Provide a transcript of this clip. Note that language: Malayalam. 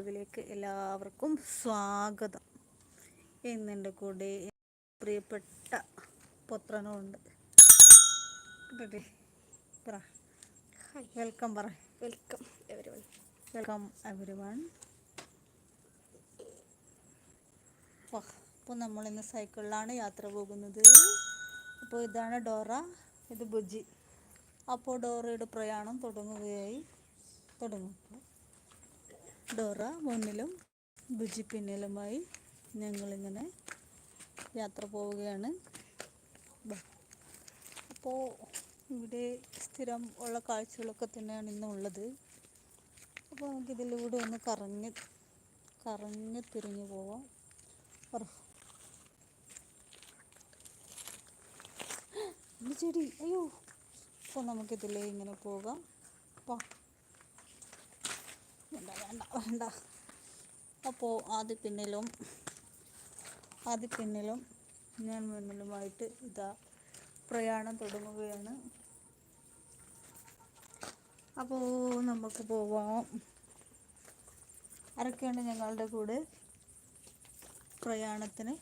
ലൈവിലേക്ക് എല്ലാവർക്കും സ്വാഗതം. ഇന്നെന്റെ കൂടെ പ്രിയപ്പെട്ട പുത്രനുണ്ട്. കേട്ടില്ലേ? പറ. വെൽക്കം പറ. Welcome everyone welcome everyone അപ്പോൾ നമ്മളിന്ന് സൈക്കിളിലാണ് യാത്ര പോകുന്നത്. അപ്പോൾ ഇതാണ് ഡോറ ഇത് ബുജി അപ്പോൾ ഡോറയുടെ പ്രയാണം തുടങ്ങുകയായി. തുടങ്ങും. ഡോറ മുന്നിലും ബുജി പിന്നിലുമായി ഞങ്ങളിങ്ങനെ യാത്ര പോവുകയാണ്. അപ്പോൾ ഇവിടെ സ്ഥിരം ഉള്ള കാഴ്ചകളൊക്കെ തന്നെയാണ് ഇന്നുള്ളത്. അപ്പോൾ നമുക്കിതിലൂടെ ഒന്ന് കറങ്ങി കറങ്ങി തിരിഞ്ഞു പോവാം. ചെടി അയ്യോ. അപ്പോൾ നമുക്കിതിലേ ഇങ്ങനെ പോകാം. വേണ്ട വേണ്ട വേണ്ട. അപ്പോൾ ആദ്യ പിന്നിലും ആദ്യ പിന്നിലും ഞാൻ മുന്നിലുമായിട്ട് ഇതാ പ്രയാണം തുടങ്ങുകയാണ്. അപ്പോൾ നമുക്ക് പോവാം. ആരൊക്കെയാണ് ഞങ്ങളുടെ കൂടെ? പ്രയാണത്തിന്